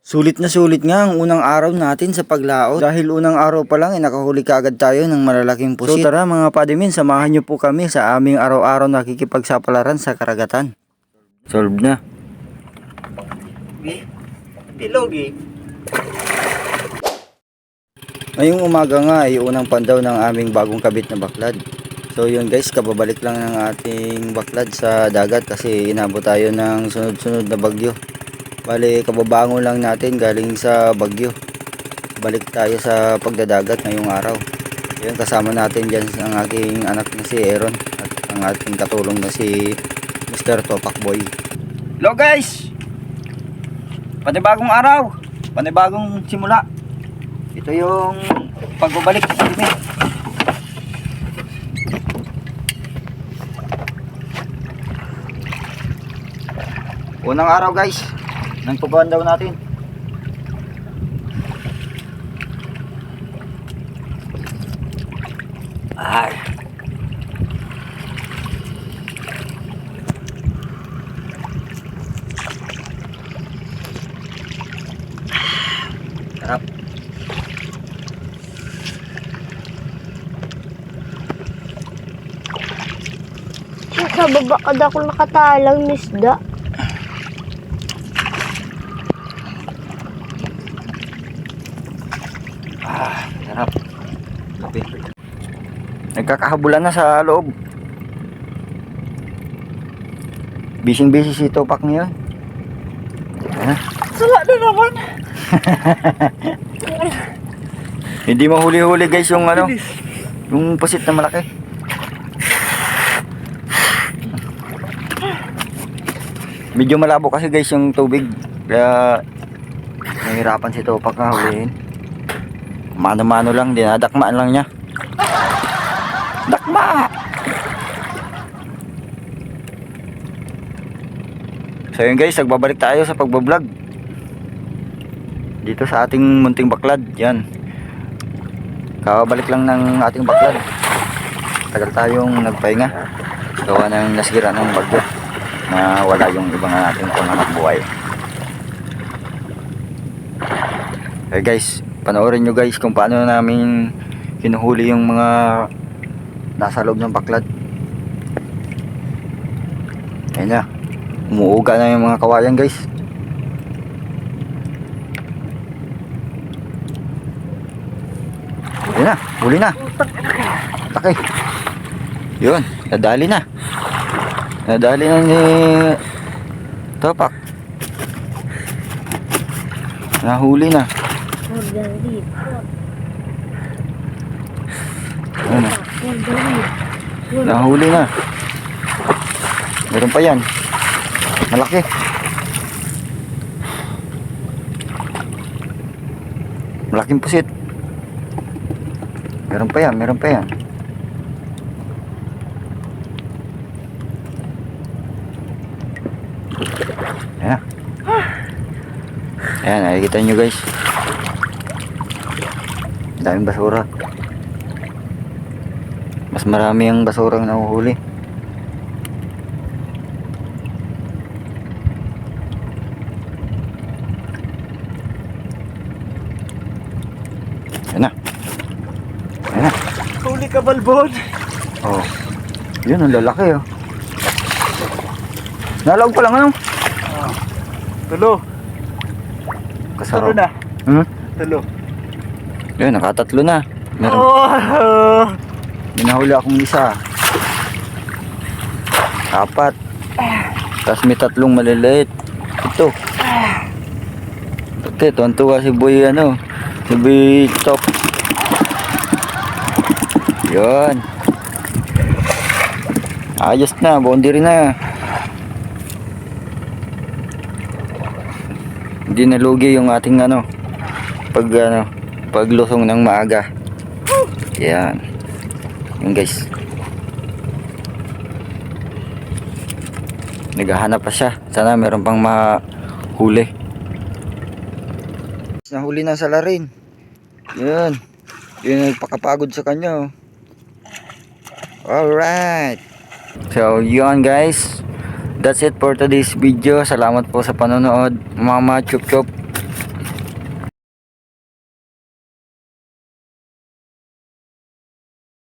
Sulit na sulit nga ang unang araw natin sa paglaot. Dahil unang araw pa lang, eh, nakahuli kaagad tayo ng malalaking pusit. So tara mga padimin, samahan nyo po kami sa aming araw-araw nakikipagsapalaran sa karagatan. Solve na. Bilog eh. Ngayong umaga nga ay unang pandaw ng aming bagong kabit na baklad. So yun guys, kababalik lang ng ating baklad sa dagat kasi inabot tayo ng sunod-sunod na bagyo. Bali, kababangon lang natin galing sa bagyo. Balik tayo sa pagdadagat ngayong araw. Yun, kasama natin dyan ang aking anak na si Aaron at ang ating katulong na si Mr. Topak Boy. Hello guys! Panibagong araw! Panibagong simula! Ito yung pagbabalik sa pagmit. Unang araw guys, ng tubuhan daw natin. Ay. Sarap. Sa baba ka daw ako nakatalang misda. Nagkakahabulan na sa loob. Bising-busy si Topak ngayon. Ha? Sala na naman. Hindi mahuli-huli guys yung ano, yung pusit na malaki. Medyo malabo kasi guys yung tubig. Kaya nahihirapan si Topak na hulihin. Mano-mano lang, dinadakmaan lang niya. Dakma! So yun guys, nagbabalik tayo sa pagbablog. Dito sa ating munting baklad, yan. Kababalik lang ng ating baklad. Tagal tayong nagpahinga. Gawa ng nasira ng bagyo na wala yung ibang ating panganak buhay. Okay guys, panoorin nyo guys kung paano namin hinuhuli yung mga nasa loob ng baklad. Ayun na. Umuuga na yung mga kawayan guys. Ayun na, huli na. Laki. Yun, nadali na. Nadali na ni Topak. Nahuli na. Ayun na. Nahuli na. Meron pa yan. Malaki. Malaking pusit. Meron pa yan, meron pa yan. Ayan. Ayan, nakikita nyo guys. Daming basura. Mas marami ang basurang nahuhuli. Ayan na. Ayan na. Huli ka, Balbon. Oh. Yun, ang lalaki oh. Nalawag pa lang ano? Tulo. Kasarap. Tulo na. Hmm? Tulo. Yun, nakatatlo na. Meron. Oh! May nahuli akong isa. Apat. Tapos may tatlong maliliit. Ito. Ito, tuwan-tuwa si Boy ano. Si Boy Top. Yun. Ayos na, boundary na. Hindi nalugi yung ating ano pag ano paglusong ng maaga. Yan. Yan guys. Naghahanap pa siya. Sana meron pang mahuli. Nahuli na sa larin. Yan. Yun nagpakapagod sa kanya. oh. Alright. So, yun guys. That's it for today's video. Salamat po sa panonood. Mama Chup Chup.